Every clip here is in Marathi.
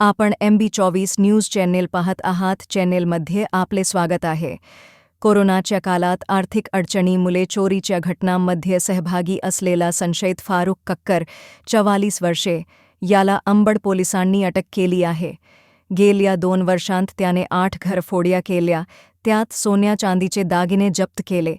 आपण एम बी चोवीस न्यूज़ चॅनेल पाहत आहात. चॅनेलमध्ये आपले स्वागत आहे. कोरोनाच्या काळात आर्थिक अडचणीमुळे चोरीच्या घटनांमध्ये सहभागी असलेला संशयित फारुख कक्कर चवालीस वर्षे, याला अंबड पोलिसांनी अटक केली आहे. गेल्या दोन वर्षांत त्याने आठ घरफोड्या केल्या. त्यात सोन्या चांदीचे दागिने जप्त केले.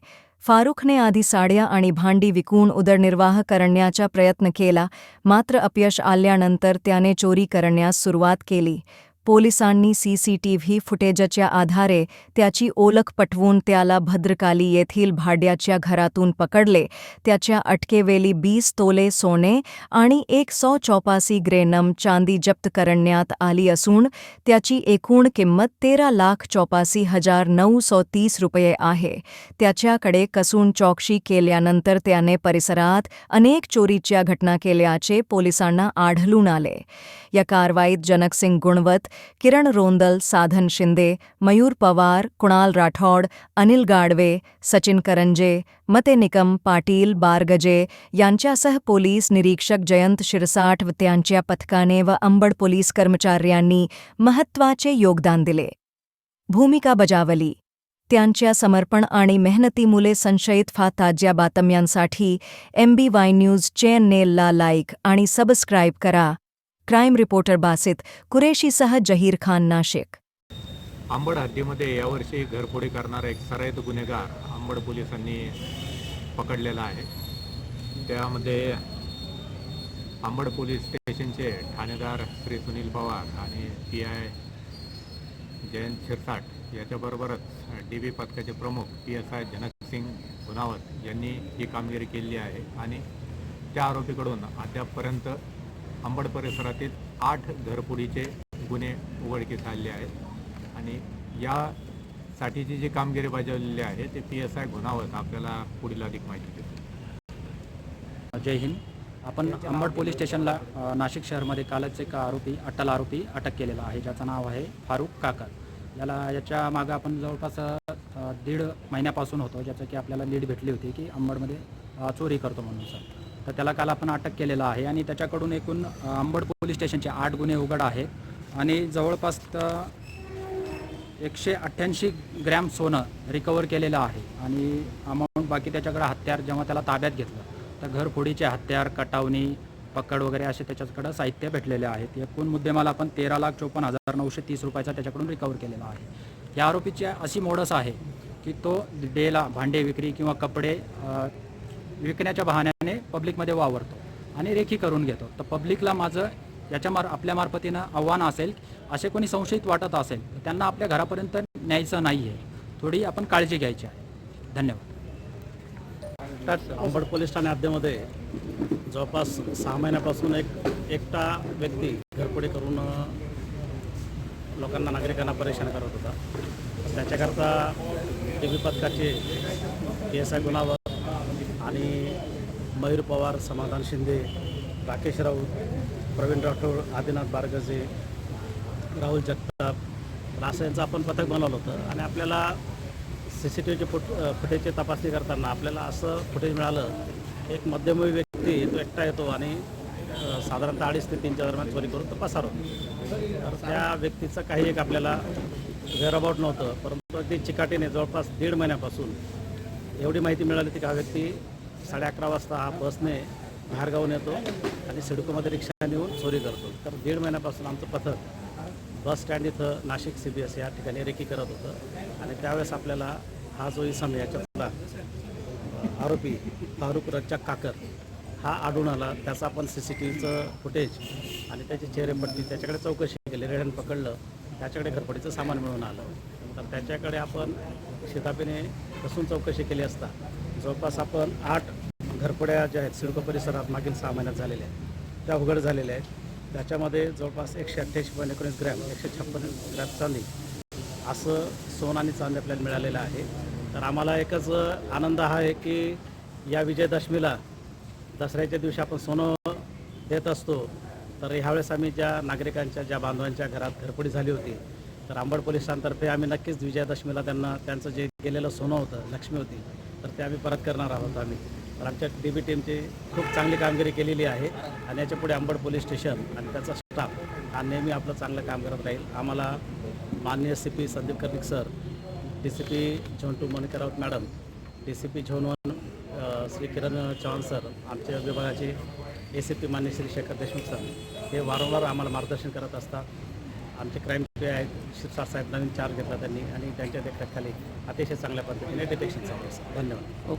फारुखने आधी साड्या आणि भांडी विकून उदरनिर्वाह करण्याचा प्रयत्न केला मात्र अपयश आल्यानंतर त्याने चोरी करण्यास सुरुवात केली. पोलिसांनी सीसीटीव्ही फुटेजच्या आधारे त्याची ओळख पटवून त्याला भद्रकाली येथील भाड्याच्या घरातून पकडले. त्याच्या अटकेवेली बीस तोले सोने आणि एक सौ चौपासी ग्रेनम चांदी जप्त करण्यात आली असून त्याची एकूण किंमत तेरा लाख चौपासी हजार नऊ सौ तीस रुपये आहे. त्याच्याकडे कसून चौकशी केल्यानंतर त्याने परिसरात अनेक चोरीच्या घटना केल्याचे पोलिसांना आढळून आले. या कारवाईत जनकसिंग गुणवत किरण रोंदल साधन शिंदे मयूर पवार कुणाल राठौड अनिल गाडवे सचिन करंजे मते निकम पाटील बारगजे यांच्यासह पोलीस निरीक्षक जयंत शिरसाठ व त्यांच्या पथकाने व अंबड पोलीस कर्मचाऱ्यांनी महत्त्वाचे योगदान दिले. भूमिका बजावली. त्यांच्या समर्पण आणि मेहनतीमुळे संशयित फा ताज्या बातम्यांसाठी एम बी वाय न्यूज चॅनेलला लाईक आणि सबस्क्राईब करा. क्राईम रिपोर्टर बासित कुरेशीसह जहीर खान नाशिक. आंबड हद्दीमध्ये यावर्षी घरफोडी करणारा एक सराईत गुन्हेगार आंबड पोलिसांनी पकडलेला आहे. त्यामध्ये आंबड पोलीस स्टेशनचे ठाणेदार श्री सुनील पवार आणि पी आय जयंत शिरसाट याच्याबरोबरच डी बी पथकाचे प्रमुख P S I Janaksing Gunawat यांनी ही कामगिरी केली आहे आणि त्या आरोपीकडून अद्यापपर्यंत अंबड परिसरातील आठ घरपुरीचे गुन्हे उघडकीस आले आहेत. आणि यासाठीची जी कामगिरी बजावलेली आहे ते पी एस आय गुन्हावत आपल्याला पुढील अधिक माहिती देतो जय हिंद. आपण अंबड पोलीस स्टेशनला नाशिक शहरमध्ये कालच एक आरोपी अटल आरोपी अटक केलेला आहे ज्याचं नाव आहे फारुख काकर याला याच्या मागं आपण जवळपास दीड महिन्यापासून होतो ज्याचं की आपल्याला लीड भेटली होती की अंबडमध्ये चोरी करतो म्हणून सर. तर त्याला काल आपण अटक केलेला आहे आणि त्याच्याकडून एकूण अ, अंबड पोलीस स्टेशनचे आठ गुन्हे उघड आहेत आणि जवळपास एकशे अठ्ठ्याऐंशी ग्रॅम सोनं रिकवर केलेलं आहे आणि अमाऊंट बाकी त्याच्याकडे हत्यार जेव्हा त्याला ताब्यात घेतलं तर घरफोडीचे हत्यार कटावणी पकड वगैरे असे त्याच्याकडं साहित्य भेटलेले आहेत. एकूण मुद्देमाल आपण तेरा लाख चोपन्न हजार नऊशे तीस रुपयाचा त्याच्याकडून रिकवर केलेला आहे. या आरोपीची अशी मोडस आहे की तो डेला भांडे विक्री किंवा कपडे विकण्याच्या बहाण्याने पब्लिकमध्ये वावरतो आणि रेखी करून घेतो. तर पब्लिकला माझं याच्या मार आपल्या मार्फतीनं आव्हान असेल असे कोणी संशयित वाटत असेल तर त्यांना आपल्या घरापर्यंत न्यायचं नाही आहे थोडी आपण काळजी घ्यायची आहे. धन्यवाद. त्यात अंबड पोलीस ठाणे हद्दीमध्ये जवळपास सहा महिन्यापासून एक एकटा व्यक्ती घरफोडी करून लोकांना नागरिकांना परेशान करत होता. त्याच्याकरता टी व्ही पथकाचे केस एस आय गुणावर आणि मयूर पवार समाधान शिंदे राकेश राऊत प्रवीण राठोड आदिनाथ बारगजे राहुल जगताप रासा यांचं आपण पथक बनवलं होतं. आणि आपल्याला सी सी टी व्हीचे फुट फुटेजची तपासणी करताना आपल्याला असं फुटेज मिळालं एक मध्यमवयी व्यक्ती तो एकटा येतो आणि साधारणतः अडीच ते तीनच्या दरम्यान चोरी करून तो पसार होतो. तर त्या व्यक्तीचं काही एक आपल्याला वेअरअबाउट नव्हतं परंतु अगदी चिकाटीने जवळपास दीड महिन्यापासून एवढी माहिती मिळाली ती का व्यक्ती साडे अकरा वाजता हा बसने बाहेरगावून येतो आणि सिडकोमध्ये रिक्षा नेऊन चोरी करतो. तर दीड महिन्यापासून आमचं पथक बस स्टँड इथं नाशिक सी बी एस या ठिकाणी रेकी करत होतं. आणि त्यावेळेस आपल्याला हा जो इसम याच्यातला आरोपी फारुख रज्जाक काकर हा आढळून आला. त्याचा आपण सी सी टी व्हीचं फुटेज आणि त्याची चेहरेपट्टी त्याच्याकडे चौकशी केली रेडन पकडलं त्याच्याकडे घरपडीचं सामान मिळून आलं. तर त्याच्याकडे आपण शितापीने कसून चौकशी केली असता जवळपास आपण आठ घरपड्या ज्या आहेत सिडको परिसरात मागील सहा महिन्यात झालेल्या आहेत. त्या उघड झालेल्या आहेत. त्याच्यामध्ये जवळपास एकशे अठ्ठ्याऐंशी पॉईंट एकोणीस ग्रॅम एकशे छप्पन ग्रॅम चांदी असं सोन आणि चांदी आपल्याला मिळालेलं आहे. तर आम्हाला एकच आनंद हा आहे की या विजयदशमीला दसऱ्याच्या दिवशी आपण सोनं देत असतो. तर ह्यावेळेस आम्ही ज्या नागरिकांच्या ज्या बांधवांच्या घरात घरपडी झाली होती तर आंबड पोलिसांतर्फे आम्ही नक्कीच विजयादशमीला त्यांना त्यांचं जे गेलेलं सोनं होतं लक्ष्मी होती तर ते आम्ही परत करणार आहोत आम्ही. तर आमच्या डी बी टीमची खूप चांगली कामगिरी केलेली आहे आणि याच्यापुढे अंबड पोलीस स्टेशन आणि त्याचा स्टाफ हा नेहमी आपलं चांगलं काम करत राहील. आम्हाला मान्य C P Sandeep Karnik sir D C P zone two Monika Raut madam D C P zone one Shri Kiran Chavan sir आमच्या विभागाचे ए सी पी मान्य श्री शेखर देशमुख सर हे वारंवार आम्हाला मार्गदर्शन करत असतात. आमचे क्राईम पी आहेत. शिरसाट साहेब नवीन चार्ज घेतला त्यांनी आणि त्यांच्या देखरेखाखाली अतिशय चांगल्या पद्धतीने डिटेक्शन चालू आहे धन्यवाद.